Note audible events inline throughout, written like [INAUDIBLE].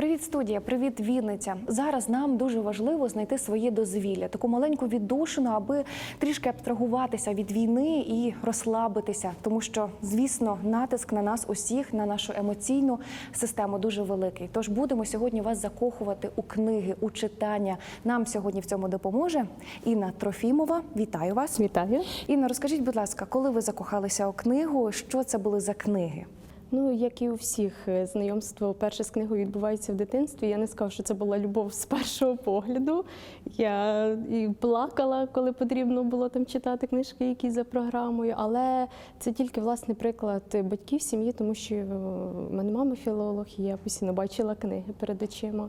Привіт, студія, привіт, Вінниця. Зараз нам дуже важливо знайти своє дозвілля, таку маленьку віддушину, аби трішки абстрагуватися від війни і розслабитися, тому що, звісно, натиск на нас усіх, на нашу емоційну систему дуже великий. Тож будемо сьогодні вас закохувати у книги, у читання. Нам сьогодні в цьому допоможе Інна Трофімова. Вітаю вас. Вітаю. Інна, розкажіть, будь ласка, коли ви закохалися у книгу? Що це були за книги? Ну, як і у всіх, е, знайомство перше з книгою відбувається в дитинстві. Я не скажу, що це була любов з першого погляду. Я і плакала, коли потрібно було там читати книжки, які за програмою. Але це тільки власний приклад батьків сім'ї, тому що е, в мене мама філолог, і я постійно бачила книги перед очима.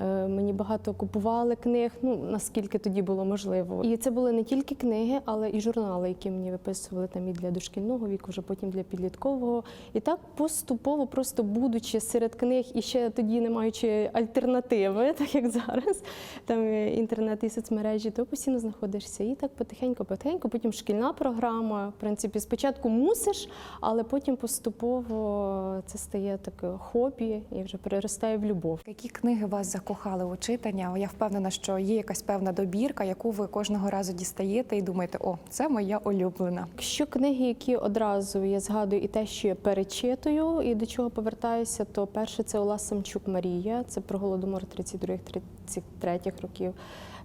Е, Мені багато купували книг, ну наскільки тоді було можливо. І це були не тільки книги, але і журнали, які мені виписували там і для дошкільного віку, вже потім для підліткового. І так поступово, просто будучи серед книг і ще тоді не маючи альтернативи, [LAUGHS] так як зараз, там е, інтернет і соцмережі, то постійно знаходишся. І так потихеньку, потихеньку, потім шкільна програма. В принципі, спочатку мусиш, але потім поступово це стає таке хобі і вже переростає в любов. Які книги вас закохали у читання? Я впевнена, що є якась певна добірка, яку ви кожного разу дістаєте і думаєте, о, це моя улюблена. Якщо книги, які одразу я згадую і те, що я перечитую, і до чого повертаюся, то перше це Ола Самчук Марія, це про голодомор 32-33 років.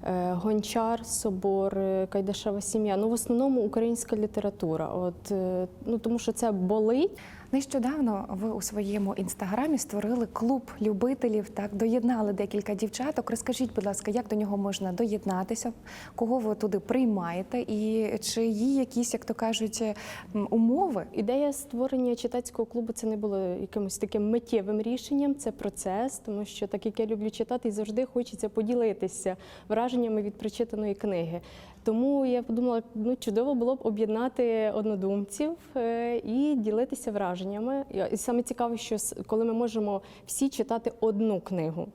Е, Гончар, Собор, е, Кайдашева сім'я. Ну, в основному українська література. От, е, ну, тому що це болить. Нещодавно ви у своєму інстаграмі створили клуб любителів, так доєднали декілька дівчаток. Розкажіть, будь ласка, як до нього можна доєднатися, кого ви туди приймаєте, і чи є якісь, як то кажуть, умови? Ідея створення читацького клубу це не було якимось таким миттєвим рішенням, це процес, тому що так як я люблю читати, і завжди хочеться поділитися враженнями від прочитаної книги. Тому я подумала, ну чудово було б об'єднати однодумців е, і ділитися враженнями. І- І саме цікаве, що коли ми можемо всі читати одну книгу.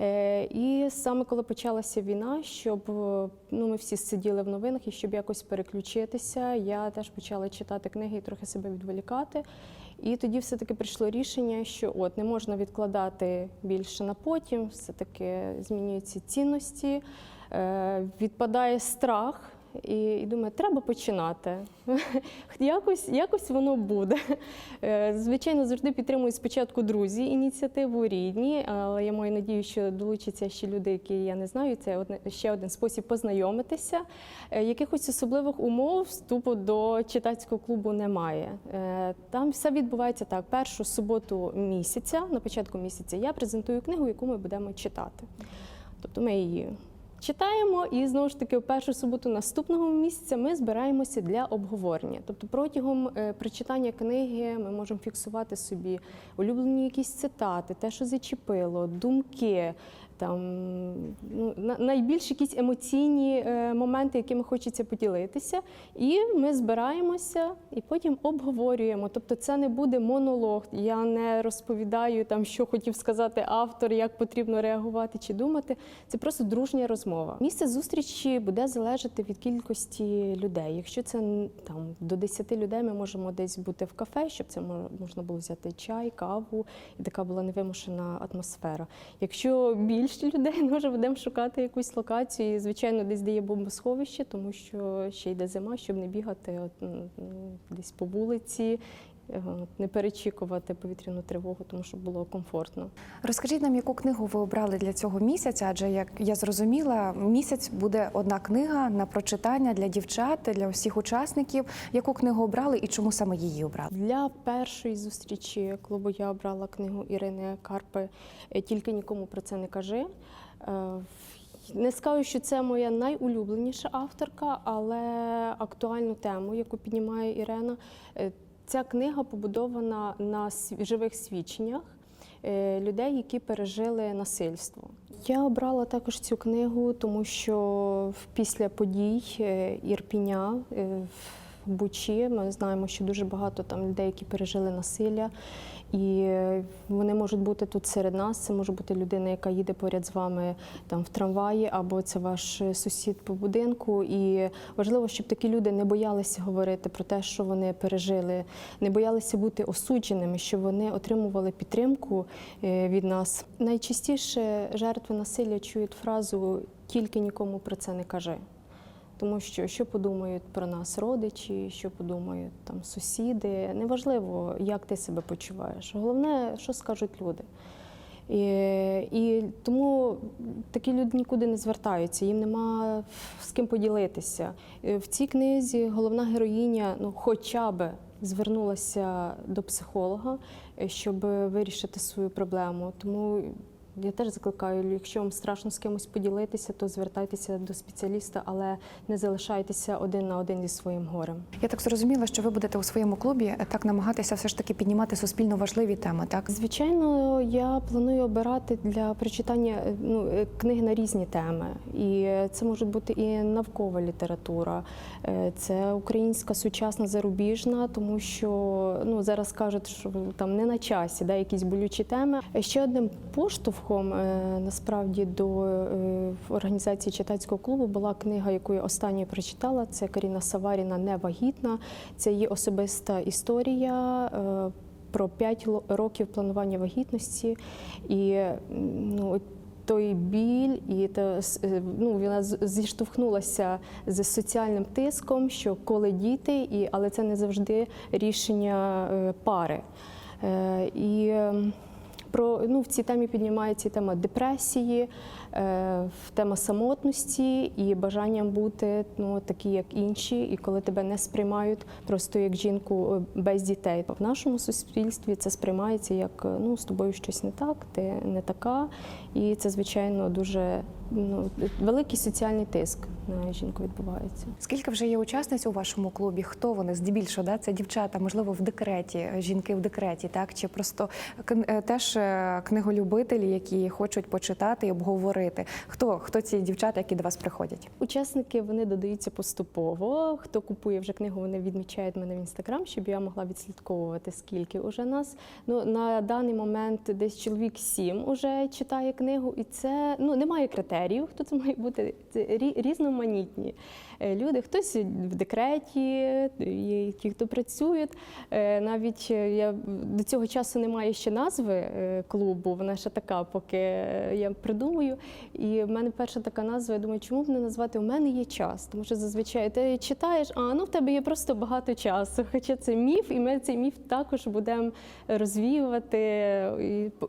Е, І саме коли почалася війна, щоб е, ну ми всі сиділи в новинах, і щоб якось переключитися, я теж почала читати книги і трохи себе відволікати. І тоді все-таки прийшло рішення, що от не можна відкладати більше на потім, все-таки змінюються цінності, е, відпадає страх. І, і думаю, треба починати. [LAUGHS] якось, якось воно буде. Е, Звичайно, завжди підтримую спочатку друзі ініціативу рідні, але я маю надію, що долучаться ще люди, які я не знаю. Це ще один спосіб познайомитися. Е, Якихось особливих умов вступу до читацького клубу немає. Е, Там все відбувається так: першу суботу місяця, на початку місяця, я презентую книгу, яку ми будемо читати. Тобто ми її читаємо, і знову ж таки, в першу суботу наступного місяця ми збираємося для обговорення. Тобто, протягом е, прочитання книги ми можемо фіксувати собі улюблені якісь цитати, те, що зачепило, думки. Там ну, на- найбільш якісь емоційні е, моменти, якими хочеться поділитися, і ми збираємося і потім обговорюємо. Тобто, це не буде монолог. Я не розповідаю там, що хотів сказати автор, як потрібно реагувати чи думати. Це просто дружня розмова. Місце зустрічі буде залежати від кількості людей. Якщо це там до 10 людей, ми можемо десь бути в кафе, щоб це мо- можна було взяти чай, каву, і така була невимушена атмосфера. Якщо більше людей, може будемо шукати якусь локацію, і, звичайно, десь де є бомбосховище, тому що ще йде зима, щоб не бігати от, десь по вулиці. Е, Не перечікувати повітряну тривогу, тому щоб було комфортно. Розкажіть нам, яку книгу ви обрали для цього місяця? Адже як я зрозуміла, місяць буде одна книга на прочитання для дівчат, для усіх учасників. Яку книгу обрали і чому саме її обрали? Для першої зустрічі клубу я обрала книгу Ірини Карпи «Е, Тільки нікому про це не кажи. Е, Не скажу, що це моя найулюбленіша авторка, але актуальну тему, яку піднімає Ірена. Ця книга побудована на живих свідченнях е, людей, які пережили насильство. Я обрала також цю книгу, тому що після подій е, Ірпіня е, Бучі ми знаємо, що дуже багато там людей, які пережили насилля. І вони можуть бути тут серед нас. Це може бути людина, яка їде поряд з вами там в трамваї, або це ваш сусід по будинку. І важливо, щоб такі люди не боялися говорити про те, що вони пережили, не боялися бути осудженими, щоб вони отримували підтримку е, від нас. Найчастіше жертви насилля чують фразу тільки нікому про це не кажи. Тому що що подумають про нас родичі, що подумають там сусіди. Неважливо, як ти себе почуваєш. Головне, що скажуть люди. І, і тому такі люди нікуди не звертаються, їм нема з ким поділитися. В цій книзі головна героїня, ну хоча б звернулася до психолога, е, щоб вирішити свою проблему. Тому я теж закликаю, якщо вам страшно з кимось поділитися, то звертайтеся до спеціаліста, але не залишайтеся один на один зі своїм горем. Я так зрозуміла, що ви будете у своєму клубі е, так намагатися все ж таки піднімати суспільно важливі теми, так? Звичайно, я планую обирати для прочитання е, ну, е, книги на різні теми. І це може бути і навкова література, це українська сучасна зарубіжна, тому що ну, зараз кажуть, що там не на часі, да, якісь болючі теми. Ще одним поштовхом е, насправді до е, організації читацького клубу була книга, яку я останньою прочитала. Це Каріна Саваріна Невагітна. Це її особиста історія. е, про 5 років планування вагітності і ну, той біль, і та, ну, вона зіштовхнулася з соціальним тиском, що коли діти, і, але це не завжди рішення пари. І про ну в цій темі піднімається тема депресії, е, тема самотності і бажанням бути ну такі, як інші, і коли тебе не сприймають просто як жінку е, без дітей. В нашому суспільстві це сприймається як е, ну з тобою щось не так, ти не така, і це звичайно дуже ну великий соціальний тиск на жінку відбувається. Скільки вже є учасниць у вашому клубі? Хто вони? Здебільшого, да? це дівчата, можливо, в декреті, е, жінки в декреті, так? Чи просто теж книголюбителі, які хочуть почитати і обговорити? Хто, хто ці дівчата, які до вас приходять? Учасники вони додаються поступово. Хто купує вже книгу, вони відмічають мене в інстаграм, щоб я могла відслідковувати, скільки уже нас. Ну на даний момент десь чоловік сім уже читає книгу, і це ну немає критеріїв. Хто це має бути? Це рі- різноманітні е, люди. Хтось в декреті, є ті, хто працюють. Е, Навіть е, я до цього часу немає ще назви е, клубу. Вона ще така, поки я придумую. І в мене перша така назва. Я думаю, чому б не назвати У мене є час? Тому що зазвичай ти читаєш, а ну в тебе є просто багато часу. Хоча це міф, і ми цей міф також будемо розвіювати.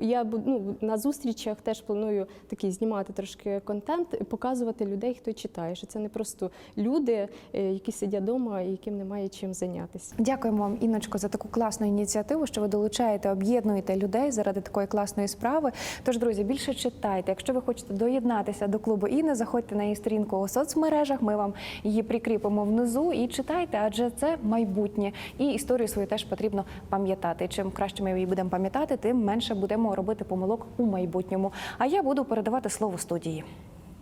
Я ну, на зустрічах теж планую такий знімати трошки контент і показувати людей, хто читає. Що це не просто люди, е, які сидять вдома і яким немає чим зайнятися. Дякуємо вам, Інночко, за таку класну ініціативу, що ви долучаєте, об'єднуєте людей заради такої класної справи. Тож, друзі, більше читайте. Якщо ви хочете доєднатися до клубу Іни, заходьте на її сторінку у соцмережах. Ми вам її прикріпимо внизу і читайте, адже це майбутнє. І історію свою теж потрібно пам'ятати. Чим краще ми її будемо пам'ятати, тим менше будемо робити помилок у майбутньому. А я буду передавати слово студії.